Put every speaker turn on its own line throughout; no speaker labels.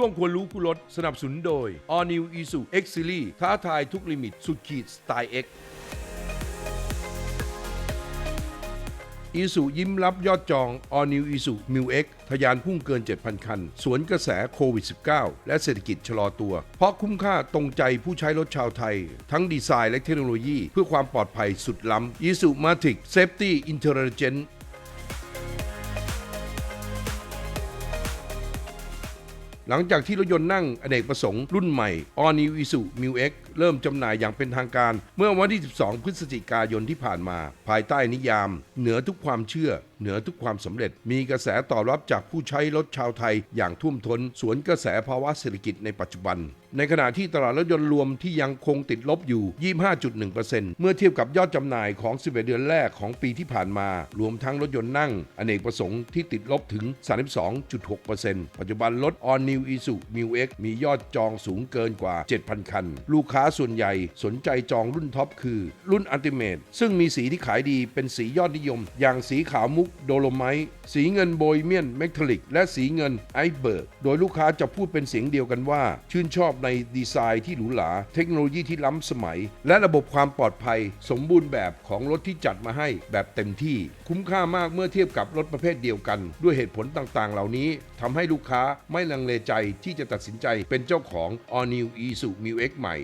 ช่วงควรรู้ผู้ลดสนับสนุนโดย All New Isu X Series ท้าทายทุกลิมิตสุดขีดสไตล์ X อีสุยิ้มรับยอดจอง All New Isuzu Mu X ทะยานพุ่งเกิน 7,000 คัน สวนกระแสโควิด -19 และเศรษฐกิจชะลอตัว เพราะคุ้มค่าตรงใจผู้ใช้รถชาวไทย ทั้งดีไซน์และเทคโนโลยี เพื่อความปลอดภัยสุดล้ำ Isuzu Matic Safety Intelligent หลังจากที่รถยนต์นั่งอเนกประสงค์รุ่นใหม่ All New Isuzu Mu X เริ่มจำหน่ายอย่างเป็นทางการ เมื่อวันที่ 12 พฤศจิกายนที่ผ่านมา ภายใต้นิยาม เหนือทุกความเชื่อ เหนือทุกความสำเร็จ มีกระแสตอบรับจากผู้ใช้รถชาวไทย อย่างท่วมท้น สวนกระแสภาวะเศรษฐกิจในปัจจุบัน ในขณะที่ตลาดรถยนต์รวมที่ยังคงติดลบอยู่ 25.1%เมื่อเทียบกับยอดจำหน่ายของ 11 เดือนแรกของปีที่ผ่านมา รวมทั้งรถยนต์นั่ง อเนกประสงค์ที่ติดลบถึง 32.6%ปัจจุบันรถ All New Isuzu Mu X มียอดจองสูงเกินกว่า 7,000 คัน ลูกค้าส่วนใหญ่สนใจจองรุ่นท็อปคือ รุ่น Ultimate ซึ่งมีสีที่ขายดีเป็นสียอดนิยม อย่างสีขาวมุกโดโลไมต์สีเงินโบยเมียนเมทัลลิก และสีเงินไอเบิร์ก โดยลูกค้าจะพูดเป็นเสียงเดียวกันว่า ชื่นชอบในดีไซน์ที่หรูหรา เทคโนโลยีที่ล้ำสมัย และระบบความปลอดภัย สมบูรณ์แบบของรถที่จัดมาให้แบบเต็มที่ คุ้มค่ามากเมื่อเทียบกับรถประเภทเดียวกัน ด้วยเหตุผลต่างๆ เหล่านี้ทำให้ลูกค้าไม่ลังเลใจที่จะตัดสินใจเป็นเจ้าของ All New Isuzu Mu X ใหม่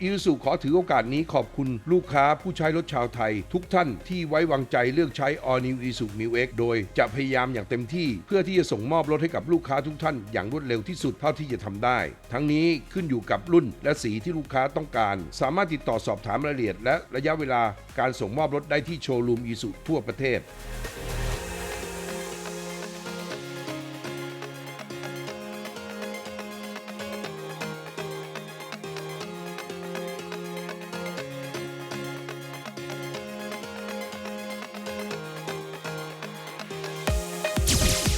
อีซูขอถือโอกาสนี้ขอบคุณลูกค้าผู้ใช้รถชาวไทย ทุกท่านที่ไว้วางใจเลือกใช้ All New Isuzu Mu X โดยจะพยายามอย่างเต็มที่ เพื่อที่จะส่งมอบรถให้กับลูกค้าทุกท่านอย่างรวดเร็วที่สุดเท่าที่จะทำได้ ทั้งนี้ขึ้นอยู่กับรุ่นและสีที่ลูกค้าต้องการ สามารถติดต่อสอบถามรายละเอียด และระยะเวลาการส่งมอบรถได้ที่โชว์รูมอีซูทั่วประเทศ